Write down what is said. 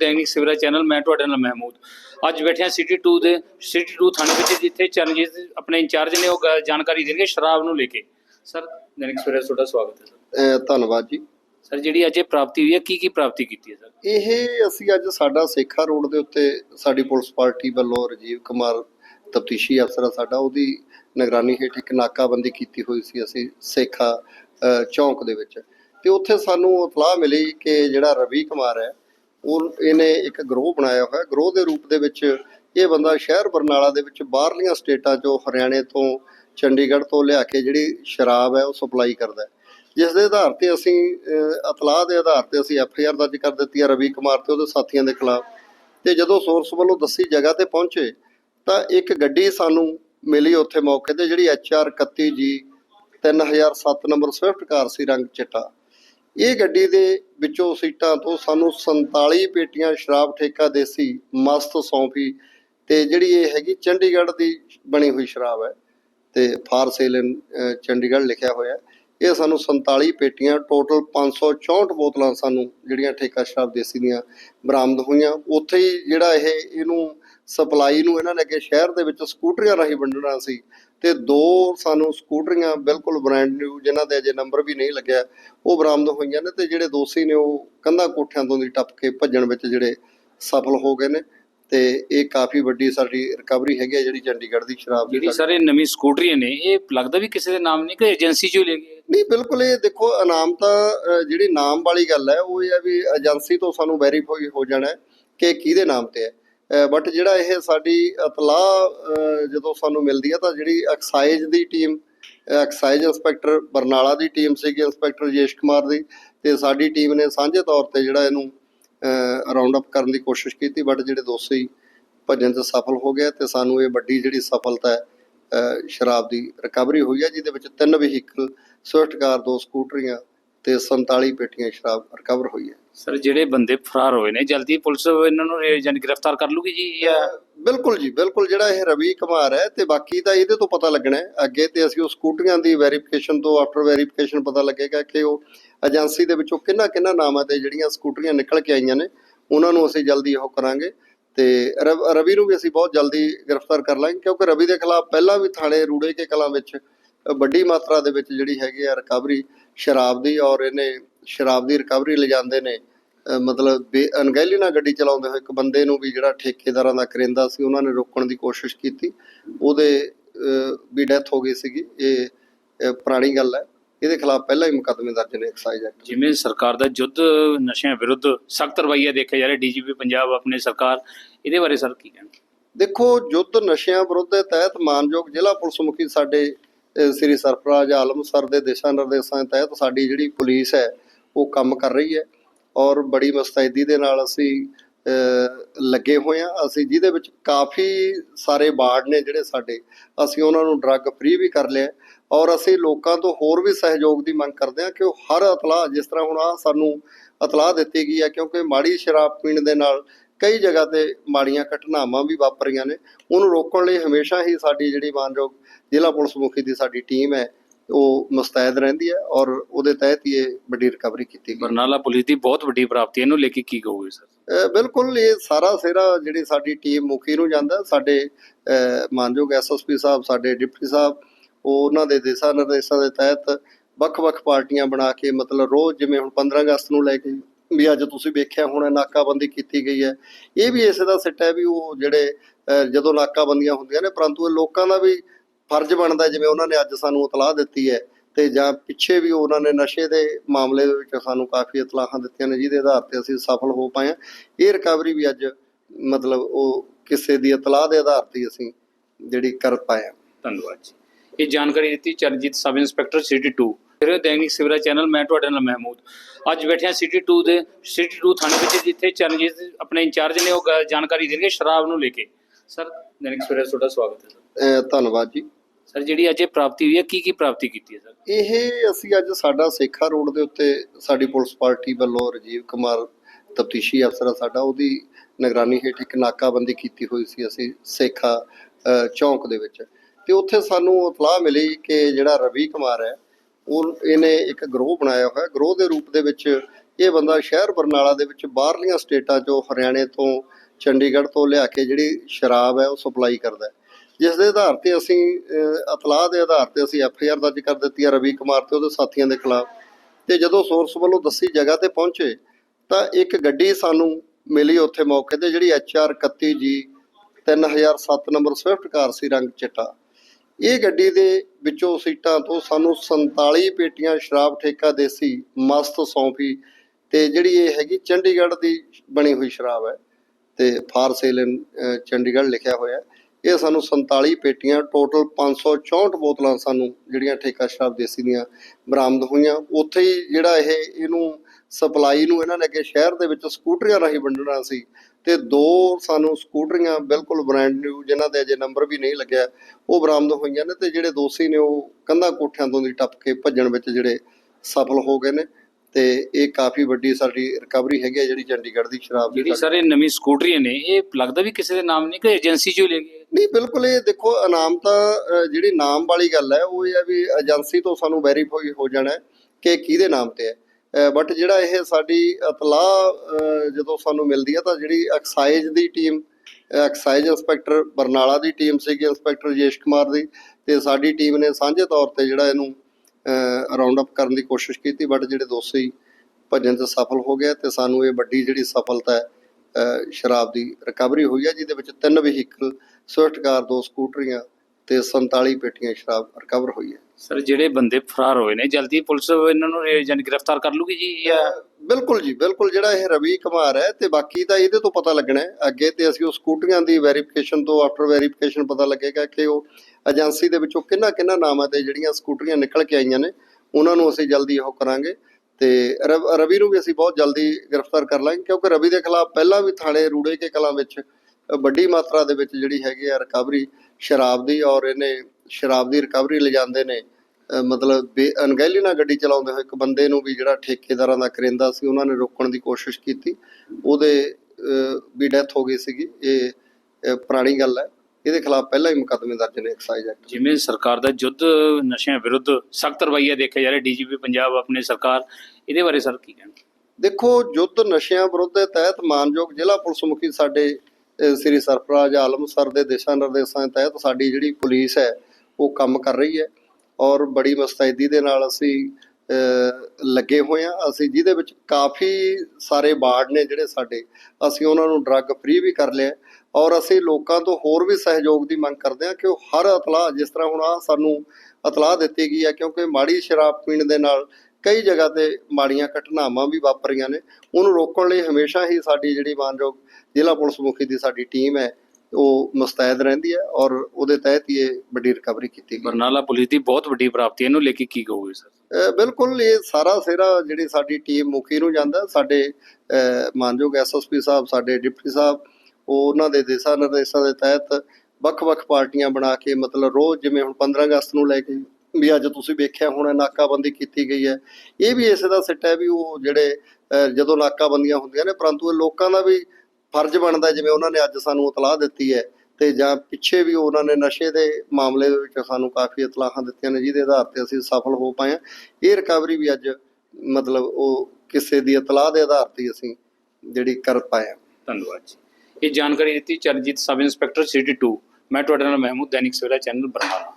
ਦੈਨਿਕ Savera channel ਮੈਂ ਤੁਹਾਡੇ ਨਾਲ ਮਹਿਮੂਦ। ਅੱਜ ਬੈਠੇ ਹਾਂ ਸਿਟੀ 2 ਦੇ ਸਿਟੀ 2 ਥਾਣੇ ਵਿੱਚ ਜਿੱਥੇ ਚਰਨਜੀਤ ਆਪਣੇ ਇੰਚਾਰਜ ਨੇ ਉਹ ਜਾਣਕਾਰੀ ਦੇਣਗੇ ਸ਼ਰਾਬ ਨੂੰ ਲੈ ਕੇ। ਸਰ ਦੈਨਿਕ ਸਵੇਰਾ ਤੁਹਾਡਾ ਸਵਾਗਤ ਹੈ। ਧੰਨਵਾਦ ਜੀ। ਸਰ ਜਿਹੜੀ ਅੱਜ ਇਹ ਪ੍ਰਾਪਤੀ ਹੋਈ ਹੈ ਕੀ ਕੀ ਪ੍ਰਾਪਤੀ ਕੀਤੀ ਹੈ ਸਰ ਇਹ ਅਸੀਂ ਅੱਜ ਸਾਡਾ ਸੇਖਾ ਰੋਡ ਦੇ ਉੱਤੇ ਸਾਡੀ ਪੁਲਿਸ ਪਾਰਟੀ ਵੱਲੋਂ ਰਜੀਵ ਕੁਮਾਰ ਤਫਤੀਸ਼ੀ ਅਫਸਰ ਸਾਡਾ ਉਹਦੀ ਨਿਗਰਾਨੀ ਹੇਠ ਇੱਕ ਨਾਕਾਬੰਦੀ ਕੀਤੀ ਹੋਈ ਸੀ ਅਸੀਂ ਸੇਖਾ ਚੌਂਕ ਦੇ ਵਿੱਚ। ਤੇ ਉੱਥੇ ਸਾਨੂੰ ਇਤਲਾਹ ਮਿਲੀ ਕਿ ਜਿਹੜਾ ਰਵੀ ਕੁਮਾਰ ਹੈ ਉਹ ਇਹਨੇ ਇੱਕ ਗਰੋਹ ਬਣਾਇਆ ਹੋਇਆ। ਗਰੋਹ ਦੇ ਰੂਪ ਦੇ ਵਿੱਚ ਇਹ ਬੰਦਾ ਸ਼ਹਿਰ ਬਰਨਾਲਾ ਦੇ ਵਿੱਚ ਬਾਹਰਲੀਆਂ ਸਟੇਟਾਂ ਚੋਂ ਹਰਿਆਣੇ ਤੋਂ ਚੰਡੀਗੜ੍ਹ ਤੋਂ ਲਿਆ ਕੇ ਜਿਹੜੀ ਸ਼ਰਾਬ ਹੈ ਉਹ ਸਪਲਾਈ ਕਰਦਾ ਹੈ। ਜਿਸ ਦੇ ਆਧਾਰ ਤੇ ਅਸੀਂ ਅਹ, ਇਤਲਾਹ ਦੇ ਆਧਾਰ ਤੇ ਅਸੀਂ ਐਫ ਆਈ ਆਰ ਦਰਜ ਕਰ ਦਿੱਤੀ ਹੈ ਰਵੀ ਕੁਮਾਰ ਤੇ ਉਹਦੇ ਸਾਥੀਆਂ ਦੇ ਖਿਲਾਫ। ਤੇ ਜਦੋਂ ਸੋਰਸ ਵੱਲੋਂ ਦੱਸੀ ਜਗ੍ਹਾ ਤੇ ਪਹੁੰਚੇ ਤਾਂ ਇੱਕ ਗੱਡੀ ਸਾਨੂੰ ਮਿਲੀ ਉੱਥੇ ਮੌਕੇ ਤੇ ਜਿਹੜੀ ਐਚ ਆਰ 31 ਜੀ 3007 ਨੰਬਰ ਸਵਿਫਟ ਕਾਰ ਸੀ ਰੰਗ ਚਿੱਟਾ। ਇਹ ਗੱਡੀ ਦੇ ਵਿੱਚੋਂ ਸੀਟਾਂ ਤੋਂ ਸਾਨੂੰ 47 ਪੇਟੀਆਂ ਸ਼ਰਾਬ ਠੇਕਾ ਦੇਸੀ ਮਸਤ ਸੌਂਫੀ ਤੇ ਜਿਹੜੀ ਇਹ ਹੈਗੀ ਚੰਡੀਗੜ੍ਹ ਦੀ ਬਣੀ ਹੋਈ ਸ਼ਰਾਬ ਹੈ ਤੇ ਫਾਰ ਸੇਲ ਇਨ ਚੰਡੀਗੜ੍ਹ ਲਿਖਿਆ ਹੋਇਆ ਇਹ ਸਾਨੂੰ 47 ਪੇਟੀਆਂ, ਟੋਟਲ 564 ਬੋਤਲਾਂ ਸਾਨੂੰ ਜਿਹੜੀਆਂ ਠੇਕਾ ਸ਼ਰਾਬ ਦੇਸੀ ਦੀਆਂ ਬਰਾਮਦ ਹੋਈਆਂ। ਉੱਥੇ ਹੀ ਜਿਹੜਾ ਇਹ, ਇਹਨੂੰ ਸਪਲਾਈ ਨੂੰ ਇਹਨਾਂ ਨੇ ਅੱਗੇ ਸ਼ਹਿਰ ਦੇ ਵਿੱਚ ਸਕੂਟਰੀਆਂ ਰਾਹੀਂ ਵੰਡਣਾ ਸੀ ਤੇ ਦੋ ਸਾਨੂੰ ਸਕੂਟਰੀਆਂ ਬਿਲਕੁਲ ਬ੍ਰਾਂਡ ਨਿਊ ਜਿਨ੍ਹਾਂ ਦੇ ਅਜੇ ਨੰਬਰ ਵੀ ਨਹੀਂ ਲੱਗਿਆ ਉਹ ਬਰਾਮਦ ਹੋਈਆਂ ਨੇ ਤੇ ਜਿਹੜੇ ਦੋਸ਼ੀ ਨੇ ਉਹ ਕੰਧਾਂ ਕੋਠਿਆਂ ਤੋਂ ਦੀ ਟੱਪ ਕੇ ਭੱਜਣ ਵਿੱਚ ਜਿਹੜੇ ਸਫਲ ਹੋ ਗਏ ਨੇ ਤੇ ਇਹ ਕਾਫੀ ਵੱਡੀ ਸਾਡੀ ਰਿਕਵਰੀ ਹੈਗੀ ਜਿਹੜੀ ਚੰਡੀਗੜ੍ਹ ਦੀ ਸ਼ਰਾਬ ਦੀ ਜਿਹੜੀ ਸਰ ਨਵੀਂ ਸਕੂਟਰੀਆਂ ਨੇ ਇਹ ਲੱਗਦਾ ਵੀ ਕਿਸੇ ਦੇ ਨਾਮ ਨਹੀਂ ਕਿ ਏਜੰਸੀ ਚੋਂ ਲੈ ਗਏ? ਨਹੀਂ ਬਿਲਕੁਲ ਇਹ ਦੇਖੋ ਇਨਾਮ ਤਾਂ ਜਿਹੜੀ ਨਾਮ ਵਾਲੀ ਗੱਲ ਹੈ ਉਹ ਇਹ ਹੈ ਵੀ ਏਜੰਸੀ ਤੋਂ ਸਾਨੂੰ ਵੈਰੀਫਾਈ ਹੋ ਜਾਣਾ ਹੈ ਕਿ ਕਿਹਦੇ ਨਾਮ ਤੇ ਹੈ। ਬਟ ਜਿਹੜਾ ਇਹ ਸਾਡੀ ਇਤਲਾਹ ਜਦੋਂ ਸਾਨੂੰ ਮਿਲਦੀ ਹੈ ਤਾਂ ਜਿਹੜੀ ਐਕਸਾਈਜ਼ ਦੀ ਟੀਮ, ਐਕਸਾਈਜ਼ ਇੰਸਪੈਕਟਰ ਬਰਨਾਲਾ ਦੀ ਟੀਮ ਸੀਗੀ, ਇੰਸਪੈਕਟਰ ਜੇਸ਼ ਕੁਮਾਰ ਦੀ ਤੇ ਸਾਡੀ ਟੀਮ ਨੇ ਸਾਂਝੇ ਤੌਰ ਤੇ ਜਿਹੜਾ ਇਹਨੂੰ ਰਾਉਂਡ ਅਪ ਕਰਨ ਦੀ ਕੋਸ਼ਿਸ਼ ਕੀਤੀ ਬਟ ਜਿਹੜੇ ਦੋਸ਼ੀ ਭੱਜਣ 'ਤੇ ਸਫਲ ਹੋ ਗਿਆ ਤੇ ਸਾਨੂੰ ਇਹ ਵੱਡੀ ਜਿਹੜੀ ਸਫਲਤਾ ਹੈ ਸ਼ਰਾਬ ਦੀ ਰਿਕਵਰੀ ਹੋਈ ਹੈ ਜਿਹਦੇ ਵਿੱਚ ਤਿੰਨ ਵਹੀਕਲ ਸਵਿਫਟ ਕਾਰ, ਦੋ ਸਕੂਟਰੀਆਂ ਤੇ 47 ਪੇਟੀਆਂ ਸ਼ਰਾਬ ਰਿਕਵਰ ਹੋਈ ਹੈ। ਸਰ, ਜਿਹੜੇ ਬੰਦੇ ਫਰਾਰ ਹੋਏ ਨੇ, ਜਲਦੀ ਪੁਲਿਸ ਇਹਨਾਂ ਨੂੰ ਰੇ- ਗ੍ਰਿਫਤਾਰ ਕਰ ਲੂਗੀ ਜੀ ਜਾਂ? ਬਿਲਕੁਲ ਜੀ, ਬਿਲਕੁਲ। ਜਿਹੜਾ ਇਹ ਰਵੀ ਕੁਮਾਰ ਹੈ ਤੇ ਬਾਕੀ ਤਾਂ ਇਹਦੇ ਤੋਂ ਪਤਾ ਲੱਗਣਾ ਹੈ। ਅੱਗੇ ਤੇ ਅਸੀਂ ਉਹ ਸਕੂਟਰੀਆਂ ਦੀ ਵੈਰੀਫਿਕੇਸ਼ਨ ਤੋਂ ਆਫਟਰ ਵੈਰੀਫਿਕੇਸ਼ਨ ਪਤਾ ਲੱਗੇਗਾ ਕਿ ਉਹ ਏਜੰਸੀ ਦੇ ਵਿੱਚੋਂ ਕਿੰਨਾ ਕਿੰਨਾ ਨਾਮਾਂ ਤੇ ਜਿਹੜੀਆਂ ਸਕੂਟਰੀਆਂ ਨਿਕਲ ਕੇ ਆਈਆਂ ਨੇ, ਉਹਨਾਂ ਨੂੰ ਅਸੀਂ ਜਲਦੀ ਉਹ ਕਰਾਂਗੇ। ਤੇ ਰਵ- ਰਵੀ ਨੂੰ ਵੀ ਅਸੀਂ ਬਹੁਤ ਜਲਦੀ ਗ੍ਰਿਫਤਾਰ ਕਰ ਲਾਂਗੇ, ਕਿਉਂਕਿ ਰਵੀ ਦੇ ਖਿਲਾਫ ਪਹਿਲਾਂ ਵੀ ਥਾਣੇ ਰੂੜੇ ਕੇ ਕਲਾਂ ਵਿੱਚ ਵੱਡੀ ਮਾਤਰਾ ਦੇ ਵਿੱਚ ਜਿਹੜੀ ਹੈਗੀ ਆ ਰਿਕਵਰੀ ਸ਼ਰਾਬ ਦੀ ਔਰ ਇਹਨੇ ਸ਼ਰਾਬ ਦੀ ਰਿਕਵਰੀ ਲਿਜਾਂਦੇ ਨੇ। ਮਤਲਬ ਬੇ- ਅਣਗਹਿਲੀ ਨਾਲ ਗੱਡੀ ਚਲਾਉਂਦੇ ਹੋਏ ਇੱਕ ਬੰਦੇ ਨੂੰ ਵੀ ਜਿਹੜਾ ਠੇਕੇਦਾਰਾਂ ਦਾ ਕਰਿੰਦਾ ਸੀ ਉਹਨਾਂ ਨੇ ਰੋਕਣ ਦੀ ਕੋਸ਼ਿਸ਼ ਕੀਤੀ। ਉਹਦੇ ਵੀ ਡੈਥ ਹੋ ਗਈ ਸੀਗੀ। ਇਹ ਪੁਰਾਣੀ ਗੱਲ ਹੈ। ਇਹਦੇ ਖਿਲਾਫ ਪਹਿਲਾਂ ਹੀ ਮੁਕੱਦਮੇ ਦਰਜ ਨੇ ਐਕਸਾਈਜ਼ ਐਕਟ ਜਿਵੇਂ ਸਰਕਾਰ ਦਾ ਯੁੱਧ ਨਸ਼ਿਆਂ ਵਿਰੁੱਧ ਸਖਤ ਰਵੱਈਆ ਦੇਖਿਆ ਜਾ ਰਿਹਾ ਡੀਜੀਪੀ ਪੰਜਾਬ ਆਪਣੇ ਸਰਕਾਰ ਇਹਦੇ ਬਾਰੇ ਸਰ ਕੀ ਕਹਿਣਾ? ਦੇਖੋ ਯੁੱਧ ਨਸ਼ਿਆਂ ਵਿਰੁੱਧ ਦੇ ਤਹਿਤ ਮਾਨਯੋਗ ਜ਼ਿਲ੍ਹਾ ਪੁਲਿਸ ਮੁਖੀ ਸਾਡੇ ਸ੍ਰੀ ਸਰਫਰਾਜ਼ ਆਲਮ ਸਰ ਦੇ ਦਿਸ਼ਾ ਨਿਰਦੇਸ਼ਾਂ ਦੇ ਤਹਿਤ ਸਾਡੀ ਜਿਹੜੀ ਪੁਲਿਸ ਹੈ ਉਹ ਕੰਮ ਕਰ ਰਹੀ ਹੈ ਔਰ ਬੜੀ ਮੁਸਤੈਦੀ ਦੇ ਨਾਲ ਅਸੀਂ ਲੱਗੇ ਹੋਏ ਆ ਅਸੀਂ ਜਿਹਦੇ ਵਿੱਚ ਕਾਫੀ ਸਾਰੇ ਵਾਰਡ ਨੇ ਜਿਹੜੇ ਸਾਡੇ, ਅਸੀਂ ਉਹਨਾਂ ਨੂੰ ਡਰੱਗ ਫ੍ਰੀ ਵੀ ਕਰ ਲਿਆ ਔਰ ਅਸੀਂ ਲੋਕਾਂ ਤੋਂ ਹੋਰ ਵੀ ਸਹਿਯੋਗ ਦੀ ਮੰਗ ਕਰਦੇ ਹਾਂ ਕਿ ਉਹ ਹਰ ਇਤਲਾਹ, ਜਿਸ ਤਰ੍ਹਾਂ ਹੁਣ ਆ ਸਾਨੂੰ ਇਤਲਾਹ ਦਿੱਤੀ ਗਈ ਹੈ ਕਿਉਂਕਿ ਮਾੜੀ ਸ਼ਰਾਬ ਪੀਣ ਦੇ ਨਾਲ ਕਈ ਜਗ੍ਹਾ ਤੇ ਮਾੜੀਆਂ ਘਟਨਾਵਾਂ ਵੀ ਵਾਪਰੀਆਂ ਨੇ, ਉਹਨੂੰ ਰੋਕਣ ਲਈ ਹਮੇਸ਼ਾ ਹੀ ਸਾਡੀ ਜਿਹੜੀ ਮਾਨਯੋਗ ਜ਼ਿਲ੍ਹਾ ਪੁਲਿਸ ਮੁਖੀ ਦੀ ਸਾਡੀ ਟੀਮ ਹੈ ਉਹ ਮੁਸਤੈਦ ਰਹਿੰਦੀ ਹੈ ਔਰ ਉਹਦੇ ਤਹਿਤ ਹੀ ਇਹ ਵੱਡੀ ਰਿਕਵਰੀ ਕੀਤੀ ਗਈ ਬਰਨਾਲਾ ਪੁਲਿਸ ਦੀ ਬਹੁਤ ਵੱਡੀ ਪ੍ਰਾਪਤੀ ਇਹਨੂੰ ਲੈ ਕੇ ਕੀ ਕਹੋਗੇ ਸਰ? ਬਿਲਕੁਲ ਇਹ ਸਾਰਾ ਸਿਹਰਾ ਜਿਹੜੀ ਸਾਡੀ ਟੀਮ ਮੁਖੀ ਨੂੰ ਜਾਂਦਾ। ਸਾਡੇ ਮਾਨਯੋਗ ਐਸਐਸਪੀ ਸਾਹਿਬ ਸਾਡੇ ਡਿਪਟੀ ਸਾਹਿਬ ਉਹ ਉਹਨਾਂ ਦੇ ਦਿਸ਼ਾ ਨਿਰਦੇਸ਼ਾਂ ਦੇ ਤਹਿਤ ਵੱਖ-ਵੱਖ ਪਾਰਟੀਆਂ ਬਣਾ ਕੇ ਮਤਲਬ ਰੋਜ਼ ਜਿਵੇਂ ਹੁਣ 15 ਅਗਸਤ ਨੂੰ ਲੈ ਕੇ ਵੀ ਅੱਜ ਤੁਸੀਂ ਵੇਖਿਆ ਹੋਣਾ ਨਾਕਾਬੰਦੀ ਕੀਤੀ ਗਈ ਹੈ। ਇਹ ਵੀ ਇਸੇ ਦਾ ਸਿੱਟਾ ਹੈ ਵੀ ਉਹ ਜਿਹੜੇ ਜਦੋਂ ਨਾਕਾਬੰਦੀਆਂ ਹੁੰਦੀਆਂ ਨੇ ਪਰੰਤੂ ਇਹ ਲੋਕਾਂ ਦਾ ਵੀ ਫਰਜ਼ ਬਣਦਾ ਜਿਵੇਂ ਉਹਨਾਂ ਨੇ ਅੱਜ ਸਾਨੂੰ ਇਤਲਾਹ ਦਿੱਤੀ ਹੈ ਤੇ ਜਾਂ ਪਿੱਛੇ ਵੀ ਉਹਨਾਂ ਨੇ ਨਸ਼ੇ ਦੇ ਮਾਮਲੇ ਦੇ ਵਿੱਚ ਸਾਨੂੰ ਕਾਫੀ ਇਤਲਾਹਾਂ ਦਿੱਤੀਆਂ ਨੇ ਜਿਹਦੇ ਆਧਾਰ ਤੇ ਅਸੀਂ ਸਫਲ ਹੋ ਪਾਏ ਹਾਂ। ਇਹ ਰਿਕਵਰੀ ਵੀ ਅੱਜ ਮਤਲਬ ਉਹ ਕਿਸੇ ਦੀ ਇਤਲਾਹ ਦੇ ਆਧਾਰ ਤੇ ਅਸੀਂ ਜਿਹੜੀ ਕਰ ਪਾਏ ਹਾਂ। ਧੰਨਵਾਦ ਜੀ। ਇਹ ਜਾਣਕਾਰੀ ਦਿੱਤੀ ਚਰਨਜੀਤ ਸਬ ਇੰਸਪੈਕਟਰ ਸਿਟੀ 2 ਫਿਰ ਦੈਨਿਕ ਸਵੇਰਾ ਚੈਨਲ ਮੈਂ ਤੁਹਾਡੇ ਨਾਲ ਮਹਿਮੂਦ। ਅੱਜ ਬੈਠੇ ਹਾਂ ਸਿਟੀ 2 ਦੇ ਸਿਟੀ 2 ਥਾਣੇ ਵਿੱਚ ਜਿੱਥੇ ਚਰਨਜੀਤ ਆਪਣੇ ਇੰਚਾਰਜ ਨੇ ਉਹ ਜਾਣਕਾਰੀ ਦੇਣਗੇ ਸ਼ਰਾਬ ਨੂੰ ਲੈ ਕੇ। ਸਰ ਦੈਨਿਕ ਸਵੇਰਾ ਤੁਹਾਡਾ ਸਵਾਗਤ ਹੈ। ਸਰ ਧੰਨਵਾਦ ਜੀ। ਸਰ, ਜਿਹੜੀ ਅੱਜ ਇਹ ਪ੍ਰਾਪਤੀ ਹੋਈ ਹੈ, ਕੀ ਕੀ ਪ੍ਰਾਪਤੀ ਕੀਤੀ ਹੈ ਸਰ? ਇਹ ਅਸੀਂ ਅੱਜ ਸਾਡਾ ਸੇਖਾ ਰੋਡ ਦੇ ਉੱਤੇ ਸਾਡੀ ਪੁਲਿਸ ਪਾਰਟੀ ਵੱਲੋਂ ਰਜੀਵ ਕੁਮਾਰ ਤਫਤੀਸ਼ੀ ਅਫਸਰ ਆ ਸਾਡਾ, ਉਹਦੀ ਨਿਗਰਾਨੀ ਹੇਠ ਇੱਕ ਨਾਕਾਬੰਦੀ ਕੀਤੀ ਹੋਈ ਸੀ ਅਸੀਂ ਸੇਖਾ ਚੌਂਕ ਦੇ ਵਿੱਚ। ਤੇ ਉੱਥੇ ਸਾਨੂੰ ਇਤਲਾਹ ਮਿਲੀ ਕਿ ਜਿਹੜਾ ਰਵੀ ਕੁਮਾਰ ਹੈ, ਉਹ ਇਹਨੇ ਇੱਕ ਗਰੋਹ ਬਣਾਇਆ ਹੋਇਆ। ਗਰੋਹ ਦੇ ਰੂਪ ਦੇ ਵਿੱਚ ਇਹ ਬੰਦਾ ਸ਼ਹਿਰ ਬਰਨਾਲਾ ਦੇ ਵਿੱਚ ਬਾਹਰਲੀਆਂ ਸਟੇਟਾਂ ਚੋਂ ਹਰਿਆਣੇ ਤੋਂ ਚੰਡੀਗੜ੍ਹ ਤੋਂ ਲਿਆ ਕੇ ਜਿਹੜੀ ਸ਼ਰਾਬ ਹੈ, ਉਹ ਸਪਲਾਈ ਕਰਦਾ ਹੈ। ਜਿਸ ਦੇ ਆਧਾਰ ਤੇ ਅਸੀਂ ਅਹ, ਇਤਲਾਹ ਦੇ ਆਧਾਰ ਤੇ ਅਸੀਂ ਐਫ ਆਈ ਆਰ ਦਰਜ ਕਰ ਦਿੱਤੀ ਹੈ ਰਵੀ ਕੁਮਾਰ ਤੇ ਉਹਦੇ ਸਾਥੀਆਂ ਦੇ ਖਿਲਾਫ ਤੇ ਜਦੋਂ ਸੋਰਸ ਵੱਲੋਂ ਦੱਸੀ ਜਗ੍ਹਾ ਤੇ ਪਹੁੰਚੇ ਤਾਂ ਇੱਕ ਗੱਡੀ ਸਾਨੂੰ ਮਿਲੀ ਉੱਥੇ ਮੌਕੇ ਤੇ ਜਿਹੜੀ ਐਚ ਆਰ 31 ਜੀ 3007 ਨੰਬਰ ਸਵਿਫਟ ਕਾਰ ਸੀ ਰੰਗ ਚਿੱਟਾ ਇਹ ਗੱਡੀ ਦੇ ਵਿੱਚੋਂ ਸੀਟਾਂ ਤੋਂ ਸਾਨੂੰ 47 ਪੇਟੀਆਂ ਸ਼ਰਾਬ ਠੇਕਾ ਦੇਸੀ ਮਸਤ ਸੌਂਫੀ ਤੇ ਜਿਹੜੀ ਇਹ ਹੈਗੀ ਚੰਡੀਗੜ੍ਹ ਦੀ ਬਣੀ ਹੋਈ ਸ਼ਰਾਬ ਹੈ ਤੇ ਫਾਰ ਸੇਲ ਇਨ ਚੰਡੀਗੜ੍ਹ ਲਿਖਿਆ ਹੋਇਆ ਹੈ। ਇਹ ਸਾਨੂੰ 47 ਪੇਟੀਆਂ ਟੋਟਲ 564 ਬੋਤਲਾਂ ਸਾਨੂੰ ਜਿਹੜੀਆਂ ਠੇਕਾ ਸ਼ਰਾਬ ਦੇਸੀ ਦੀਆਂ ਬਰਾਮਦ ਹੋਈਆਂ। ਉੱਥੇ ਹੀ ਜਿਹੜਾ ਇਹ ਇਹਨੂੰ ਸਪਲਾਈ ਨੂੰ ਇਹਨਾਂ ਨੇ ਅੱਗੇ ਸ਼ਹਿਰ ਦੇ ਵਿੱਚ ਸਕੂਟਰੀਆਂ ਰਾਹੀਂ ਵੰਡਣਾ ਸੀ ਤੇ ਦੋ ਸਾਨੂੰ ਸਕੂਟਰੀਆਂ ਬਿਲਕੁਲ ਬ੍ਰਾਂਡ ਨਿਊ ਜਿਨ੍ਹਾਂ ਦੇ ਅਜੇ ਨੰਬਰ ਵੀ ਨਹੀਂ ਲੱਗਿਆ ਉਹ ਬਰਾਮਦ ਹੋਈਆਂ ਨੇ ਤੇ ਜਿਹੜੇ ਦੋਸ਼ੀ ਨੇ ਉਹ ਕੰਧਾਂ ਕੋਠਿਆਂ ਤੋਂ ਦੀ ਟੱਪ ਕੇ ਭੱਜਣ ਵਿੱਚ ਜਿਹੜੇ ਸਫਲ ਹੋ ਗਏ ਨੇ ਤੇ ਇਹ ਕਾਫੀ ਵੱਡੀ ਸਾਡੀ ਰਿਕਵਰੀ ਹੈਗੀ ਹੈ ਜਿਹੜੀ ਚੰਡੀਗੜ੍ਹ ਦੀ ਸ਼ਰਾਬ ਦੀ ਜਿਹੜੀ ਸਾਰੇ ਨਵੀਂ ਸਕੂਟਰੀਆਂ ਨੇ ਇਹ ਲੱਗਦਾ ਵੀ ਕਿਸੇ ਦੇ ਨਾਮ ਨਹੀਂ ਕਿ ਏਜੰਸੀ ਚੋਂ ਲੈ ਗਏ ਨਹੀਂ, ਬਿਲਕੁਲ ਇਹ ਦੇਖੋ ਇਨਾਮ ਤਾਂ ਜਿਹੜੀ ਨਾਮ ਵਾਲੀ ਗੱਲ ਹੈ, ਉਹ ਇਹ ਹੈ ਵੀ ਏਜੰਸੀ ਤੋਂ ਸਾਨੂੰ ਵੈਰੀਫਾਈ ਹੋ ਜਾਣਾ ਹੈ ਕਿ ਕਿਹਦੇ ਨਾਮ ਤੇ ਹੈ। ਬਟ ਜਿਹੜਾ ਇਹ ਸਾਡੀ ਇਤਲਾਹ ਜਦੋਂ ਸਾਨੂੰ ਮਿਲਦੀ ਹੈ ਤਾਂ ਜਿਹੜੀ ਐਕਸਾਈਜ਼ ਦੀ ਟੀਮ ਐਕਸਾਈਜ਼ ਇੰਸਪੈਕਟਰ ਬਰਨਾਲਾ ਦੀ ਟੀਮ ਸੀਗੀ ਇੰਸਪੈਕਟਰ ਜੇਸ਼ ਕੁਮਾਰ ਦੀ, ਤੇ ਸਾਡੀ ਟੀਮ ਨੇ ਸਾਂਝੇ ਤੌਰ ਤੇ ਜਿਹੜਾ ਇਹਨੂੰ ਰਾਉਂਡ ਅਪ ਕਰਨ ਦੀ ਕੋਸ਼ਿਸ਼ ਕੀਤੀ ਬਟ ਜਿਹੜੇ ਦੋਸ਼ੀ ਭੱਜਣ 'ਤੇ ਸਫਲ ਹੋ ਗਿਆ ਤੇ ਸਾਨੂੰ ਇਹ ਵੱਡੀ ਜਿਹੜੀ ਸਫਲਤਾ ਹੈ ਸ਼ਰਾਬ ਦੀ ਰਿਕਵਰੀ ਹੋਈ ਹੈ ਜਿਹਦੇ ਵਿੱਚ ਤਿੰਨ ਵਹੀਕਲ ਸਵਿਫਟ ਕਾਰ ਦੋ ਸਕੂਟਰੀਆਂ ਤੇ 47 ਪੇਟੀਆਂ ਸ਼ਰਾਬ ਰਿਕਵਰ ਹੋਈ ਹੈ। ਸਰ ਜਿਹੜੇ ਬੰਦੇ ਫਰਾਰ ਹੋਏ ਨੇ ਜਲਦੀ ਪੁਲਿਸ ਇਹਨਾਂ ਨੂੰ ਜਾਨੀ ਗ੍ਰਿਫਤਾਰ ਕਰ ਲੂਗੀ ਜੀ ਜਾਂ? ਬਿਲਕੁਲ ਜੀ ਬਿਲਕੁਲ ਜਿਹੜਾ ਇਹ ਰਵੀ ਕੁਮਾਰ ਹੈ ਤੇ ਬਾਕੀ ਤਾਂ ਇਹਦੇ ਤੋਂ ਪਤਾ ਲੱਗਣਾ ਹੈ। ਅੱਗੇ ਤੇ ਅਸੀਂ ਉਹ ਸਕੂਟਰੀਆਂ ਦੀ ਵੈਰੀਫਿਕੇਸ਼ਨ ਤੋਂ ਆਫਟਰ ਵੈਰੀਫਿਕੇਸ਼ਨ ਪਤਾ ਲੱਗੇਗਾ ਕਿ ਉਹ ਏਜੰਸੀ ਦੇ ਵਿੱਚੋਂ ਕਿੰਨਾ ਕਿੰਨਾ ਨਾਮਾਂ ਤੇ ਜਿਹੜੀਆਂ ਸਕੂਟਰੀਆਂ ਨਿਕਲ ਕੇ ਆਈਆਂ ਨੇ ਉਹਨਾਂ ਨੂੰ ਅਸੀਂ ਜਲਦੀ ਉਹ ਕਰਾਂਗੇ। ਤੇ ਰਵੀ ਨੂੰ ਵੀ ਅਸੀਂ ਬਹੁਤ ਜਲਦੀ ਗ੍ਰਿਫਤਾਰ ਕਰ ਲਾਂਗੇ, ਕਿਉਂਕਿ ਰਵੀ ਦੇ ਖਿਲਾਫ ਪਹਿਲਾਂ ਵੀ ਥਾਣੇ ਰੂੜੇ ਕੇ ਕਲਾਂ ਵਿੱਚ ਵੱਡੀ ਮਾਤਰਾ ਦੇ ਵਿੱਚ ਜਿਹੜੀ ਹੈਗੀ ਆ ਰਿਕਵਰੀ ਸ਼ਰਾਬ ਦੀ, ਔਰ ਇਹਨੇ ਸ਼ਰਾਬ ਦੀ ਰਿਕਵਰੀ ਲਿਜਾਂਦੇ ਨੇ ਮਤਲਬ ਬੇ, ਅਣਗਹਿਲੀ ਨਾਲ ਗੱਡੀ ਚਲਾਉਂਦੇ ਹੋਏ ਇੱਕ ਬੰਦੇ ਨੂੰ ਵੀ ਜਿਹੜਾ ਠੇਕੇਦਾਰਾਂ ਦਾ ਕਰਿੰਦਾ ਸੀ, ਉਹਨਾਂ ਨੇ ਰੋਕਣ ਦੀ ਕੋਸ਼ਿਸ਼ ਕੀਤੀ, ਉਹਦੇ ਵੀ ਡੈਥ ਹੋ ਗਈ ਸੀਗੀ ਇਹ ਪੁਰਾਣੀ ਗੱਲ ਹੈ। ਇਹਦੇ ਖਿਲਾਫ ਪਹਿਲਾਂ ਹੀ ਮੁਕੱਦਮੇ ਦਰਜ ਨੇ ਐਕਸਾਈਜ਼ ਐਕਟ ਜਿਵੇਂ ਸਰਕਾਰ ਦਾ ਯੁੱਧ ਨਸ਼ਿਆਂ ਵਿਰੁੱਧ ਸਖਤ ਰਵੱਈਆ ਦੇਖਿਆ ਜਾ ਰਿਹਾ ਡੀਜੀਪੀ ਪੰਜਾਬ ਆਪਣੇ ਸਰਕਾਰ ਇਹਦੇ ਬਾਰੇ ਸਰ ਕੀ ਕਹਿਣਾ? ਦੇਖੋ ਯੁੱਧ ਨਸ਼ਿਆਂ ਵਿਰੁੱਧ ਦੇ ਤਹਿਤ ਮਾਨਯੋਗ ਜ਼ਿਲ੍ਹਾ ਪੁਲਿਸ ਮੁਖੀ ਸਾਡੇ ਸ੍ਰੀ ਸਰਫਰਾਜ਼ ਆਲਮ ਸਰ ਦੇ ਦਿਸ਼ਾ ਨਿਰਦੇਸ਼ਾਂ ਦੇ ਤਹਿਤ ਸਾਡੀ ਜਿਹੜੀ ਪੁਲਿਸ ਹੈ ਉਹ ਕੰਮ ਕਰ ਰਹੀ ਹੈ। ਔਰ ਬੜੀ ਮੁਸਤੈਦੀ ਦੇ ਨਾਲ ਅਸੀਂ ਲੱਗੇ ਹੋਏ ਆ। ਅਸੀਂ ਜਿਹਦੇ ਵਿੱਚ ਕਾਫੀ ਸਾਰੇ ਵਾਰਡ ਨੇ ਜਿਹੜੇ ਸਾਡੇ, ਅਸੀਂ ਉਹਨਾਂ ਨੂੰ ਡਰੱਗ ਫ੍ਰੀ ਵੀ ਕਰ ਲਿਆ। ਔਰ ਅਸੀਂ ਲੋਕਾਂ ਤੋਂ ਹੋਰ ਵੀ ਸਹਿਯੋਗ ਦੀ ਮੰਗ ਕਰਦੇ ਹਾਂ ਕਿ ਉਹ ਹਰ ਇਤਲਾਹ, ਜਿਸ ਤਰ੍ਹਾਂ ਹੁਣ ਆ ਸਾਨੂੰ ਇਤਲਾਹ ਦਿੱਤੀ ਗਈ ਹੈ ਕਿਉਂਕਿ ਮਾੜੀ ਸ਼ਰਾਬ ਪੀਣ ਦੇ ਨਾਲ ਕਈ ਜਗ੍ਹਾ ਤੇ ਮਾੜੀਆਂ ਘਟਨਾਵਾਂ ਵੀ ਵਾਪਰੀਆਂ ਨੇ। ਉਹਨੂੰ ਰੋਕਣ ਲਈ ਹਮੇਸ਼ਾ ਹੀ ਸਾਡੀ ਜਿਹੜੀ ਮਾਨਯੋਗ ਜ਼ਿਲ੍ਹਾ ਪੁਲਿਸ ਮੁਖੀ ਦੀ ਸਾਡੀ ਟੀਮ ਹੈ ਉਹ ਮੁਸਤੈਦ ਰਹਿੰਦੀ ਹੈ ਔਰ ਉਹਦੇ ਤਹਿਤ ਹੀ ਇਹ ਵੱਡੀ ਰਿਕਵਰੀ ਕੀਤੀ ਗਈ। ਬਰਨਾਲਾ ਪੁਲਿਸ ਦੀ ਬਹੁਤ ਵੱਡੀ ਪ੍ਰਾਪਤੀ ਇਹਨੂੰ ਲੈ ਕੇ ਕੀ ਕਹੋਗੇ ਸਰ? ਬਿਲਕੁਲ ਇਹ ਸਾਰਾ ਸਿਹਰਾ ਜਿਹੜੀ ਸਾਡੀ ਟੀਮ ਮੁਖੀ ਨੂੰ ਜਾਂਦਾ। ਸਾਡੇ ਮਾਨਯੋਗ ਐਸਐਸਪੀ ਸਾਹਿਬ ਸਾਡੇ ਡਿਪਟੀ ਸਾਹਿਬ ਉਹ ਉਹਨਾਂ ਦੇ ਦਿਸ਼ਾ ਨਿਰਦੇਸ਼ਾਂ ਦੇ ਤਹਿਤ ਵੱਖ-ਵੱਖ ਪਾਰਟੀਆਂ ਬਣਾ ਕੇ ਮਤਲਬ ਰੋਜ਼ ਜਿਵੇਂ ਹੁਣ 15 ਅਗਸਤ ਨੂੰ ਲੈ ਕੇ ਵੀ ਅੱਜ ਤੁਸੀਂ ਵੇਖਿਆ ਹੋਣਾ ਨਾਕਾਬੰਦੀ ਕੀਤੀ ਗਈ ਹੈ। ਇਹ ਵੀ ਇਸੇ ਦਾ ਸਿੱਟਾ ਹੈ ਵੀ ਉਹ ਜਿਹੜੇ ਜਦੋਂ ਨਾਕਾਬੰਦੀਆਂ ਹੁੰਦੀਆਂ ਨੇ ਪਰੰਤੂ ਇਹ ਲੋਕਾਂ ਦਾ ਵੀ ਫਰਜ਼ ਬਣਦਾ ਜਿਵੇਂ ਉਹਨਾਂ ਨੇ ਅੱਜ ਸਾਨੂੰ ਇਤਲਾਹ ਦਿੱਤੀ ਹੈ ਤੇ ਜਾਂ ਪਿੱਛੇ ਵੀ ਉਹਨਾਂ ਨੇ ਨਸ਼ੇ ਦੇ ਮਾਮਲੇ ਦੇ ਵਿੱਚ ਸਾਨੂੰ ਕਾਫੀ ਇਤਲਾਹਾਂ ਦਿੱਤੀਆਂ ਨੇ, ਜਿਹਦੇ ਆਧਾਰ ਤੇ ਅਸੀਂ ਸਫਲ ਹੋ ਪਾਏ ਹਾਂ। ਇਹ ਰਿਕਵਰੀ ਵੀ ਅੱਜ ਮਤਲਬ ਉਹ ਕਿਸੇ ਦੀ ਇਤਲਾਹ ਦੇ ਆਧਾਰ ਤੇ ਅਸੀਂ ਜਿਹੜੀ ਕਰ ਪਾਏ ਹਾਂ। ਧੰਨਵਾਦ ਜੀ। ਇਹ ਜਾਣਕਾਰੀ ਦਿੱਤੀ ਚਰਨਜੀਤ ਸਬ ਇੰਸਪੈਕਟਰ ਸਿਟੀ 2 ਮੈਂ ਤੁਹਾਡੇ ਨਾਲ ਮਹਿਮੂਦ ਦੈਨਿਕ ਸਵੇਰਾ ਚੈਨਲ ਬਰਨਾਲਾ